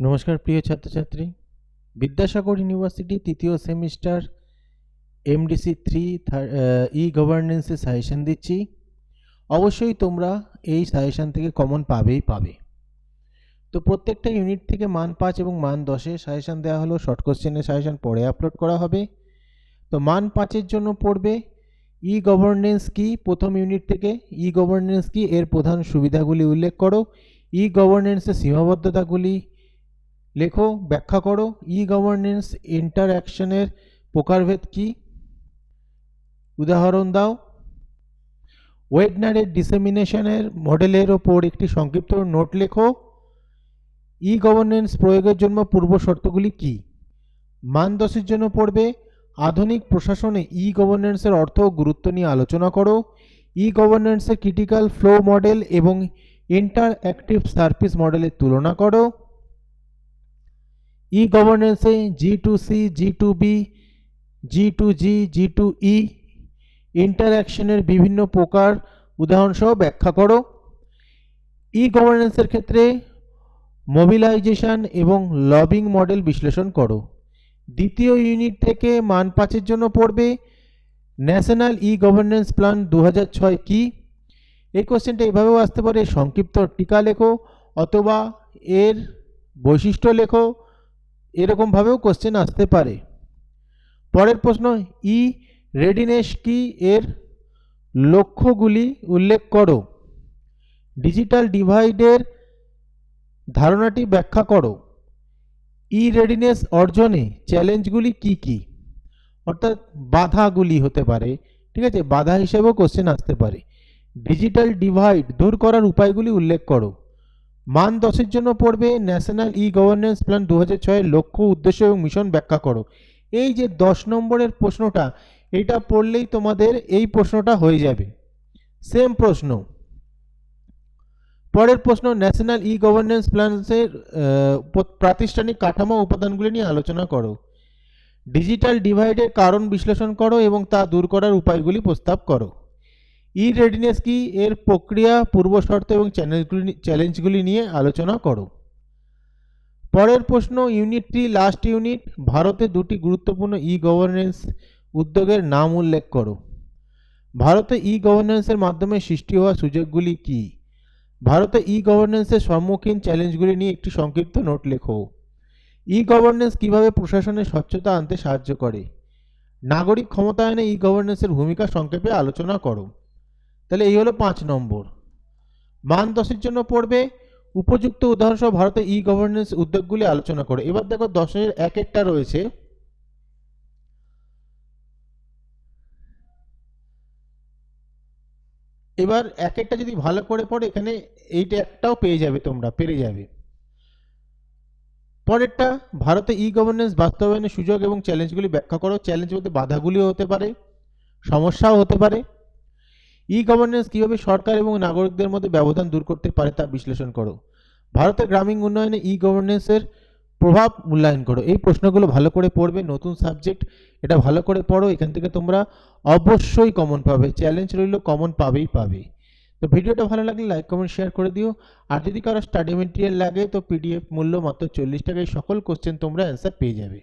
নমস্কার, প্রিয় ছাত্রছাত্রী। বিদ্যাসাগর ইউনিভার্সিটি তৃতীয় সেমিস্টার এমডিসি থ্রি ই গভর্নেন্সে সাজেশন দিচ্ছি। অবশ্যই তোমরা এই সাজেশন থেকে কমন পাবেই পাবে। তো প্রত্যেকটা ইউনিট থেকে মান পাঁচ এবং মান দশে সাজেশান দেওয়া হলো। শর্ট কোশ্চেনের সাজেশন পরে আপলোড করা হবে। তো মান পাঁচের জন্য পড়বে ই গভর্নেন্স কি? প্রথম ইউনিট থেকে ই গভর্নেন্স কি? এর প্রধান সুবিধাগুলি উল্লেখ করো। ই গভর্নেন্সের সীমাবদ্ধতাগুলি লেখো, ব্যাখ্যা করো ই গভর্নেন্স ইন্টারঅ্যাকশনের প্রকারভেদ কি? উদাহরণ দাও। ওয়েগনারের ডিসেমিনেশনের মডেলের ওপর একটি সংক্ষিপ্ত নোট লেখো। ই গভর্নেন্স প্রয়োগের জন্য পূর্ব শর্তগুলি কি? মান দশের জন্য পড়বে, আধুনিক প্রশাসনে ই গভর্নেন্সের অর্থ গুরুত্ব নিয়ে আলোচনা করো। ই গভর্নেন্সের ক্রিটিক্যাল ফ্লো মডেল এবং ইন্টার অ্যাক্টিভ সার্ভিস মডেলের তুলনা করো। ই গভর্নেন্সে G to C G to B G to G G to E ইন্টারঅ্যাকশনের বিভিন্ন প্রকার উদাহরণসহ ব্যাখ্যা করো। ই গভর্নেন্সের ক্ষেত্রে মোবিলাইজেশন এবং লবিং মডেল বিশ্লেষণ করো। দ্বিতীয় ইউনিট থেকে মান পাঁচের জন্য পড়বে। ন্যাশনাল ই গভর্নেন্স প্ল্যান দু কী? এই কোশ্চেনটা এভাবেও আসতে পারে। সংক্ষিপ্ত টিকা লেখো অথবা এর বৈশিষ্ট্য লেখো। এরকমভাবেও কোশ্চেন আসতে পারে। পরের প্রশ্ন, ই রেডিনেস কি এর লক্ষ্যগুলি উল্লেখ করো। ডিজিটাল ডিভাইডের ধারণাটি ব্যাখ্যা করো। ই রেডিনেস অর্জনে চ্যালেঞ্জগুলি কি কি? অর্থাৎ বাধাগুলি হতে পারে, ঠিক আছে? বাধা হিসেবেও কোশ্চেন আসতে পারে। ডিজিটাল ডিভাইড, দূর করার উপায়গুলি উল্লেখ করো। মান দশের জন্য পড়বে ন্যাশনাল ই গভর্নেন্স প্ল্যান দু হাজার ছয়ের লক্ষ্য, উদ্দেশ্য এবং মিশন ব্যাখ্যা করো। এই যে দশ নম্বরের প্রশ্নটা, এটা পড়লেই তোমাদের এই প্রশ্নটা হয়ে যাবে। সেম প্রশ্ন। পরের প্রশ্ন ন্যাশনাল ই গভর্নেন্স প্ল্যান্সের প্রাতিষ্ঠানিক কাঠামো উপাদানগুলি নিয়ে আলোচনা করো। ডিজিটাল ডিভাইডের কারণ বিশ্লেষণ করো এবং তা দূর করার উপায়গুলি প্রস্তাব করো। ই রেডিনেস কি? এর প্রক্রিয়া, পূর্বশর্ত এবং চ্যালেঞ্জগুলি চ্যালেঞ্জগুলি নিয়ে আলোচনা করো। পরের প্রশ্ন ইউনিট থ্রি লাস্ট ইউনিট ভারতে দুটি গুরুত্বপূর্ণ ই গভর্নেন্স উদ্যোগের নাম উল্লেখ করো। ভারতে ই গভর্নেন্সের মাধ্যমে সৃষ্টি হওয়া সুযোগগুলি কি? ভারতে ই গভর্নেন্সের সম্মুখীন চ্যালেঞ্জগুলি নিয়ে একটি সংক্ষিপ্ত নোট লেখো। ই গভর্নেন্স কীভাবে প্রশাসনে স্বচ্ছতা আনতে সাহায্য করে? নাগরিক ক্ষমতায়নে ই গভর্নেন্সের ভূমিকা সংক্ষেপে আলোচনা করো। তাহলে এই হলো পাঁচ নম্বর। মান দশের জন্য পড়বে, উপযুক্ত উদাহরণসহ ভারতে ই গভর্নেন্স উদ্যোগগুলি আলোচনা করে। এবার দেখো দশের এক একটা রয়েছে। এবার এক একটা যদি ভালো করে পড়ে, এখানে এইটা একটাও পেয়ে যাবে তোমরা, পেরে যাবে। পরেরটা, ভারতে ই গভর্নেন্স বাস্তবায়নের সুযোগ এবং চ্যালেঞ্জগুলি ব্যাখ্যা করো। চ্যালেঞ্জ বলতে বাধাগুলিও হতে পারে, সমস্যাও হতে পারে। ই গভর্নেন্স কীভাবে সরকার এবং নাগরিকদের মধ্যে ব্যবধান দূর করতে পারে তা বিশ্লেষণ করো। ভারতের গ্রামীণ উন্নয়নে ই গভর্নেন্সের প্রভাব মূল্যায়ন করো। এই প্রশ্নগুলো ভালো করে পড়বে, নতুন সাবজেক্ট, এটা ভালো করে পড়ো, এখান থেকে তোমরা অবশ্যই কমন পাবে চ্যালেঞ্জ রইল কমন পাবেই পাবে। তো ভিডিওটা ভালো লাগলে লাইক কমেন্ট শেয়ার করে দিও। আর যদি কারও স্টাডি মেটেরিয়াল লাগে, তো পিডিএফ মূল্য মাত্র চল্লিশ টাকায় সকল কোশ্চেন তোমরা অ্যান্সার পেয়ে যাবে।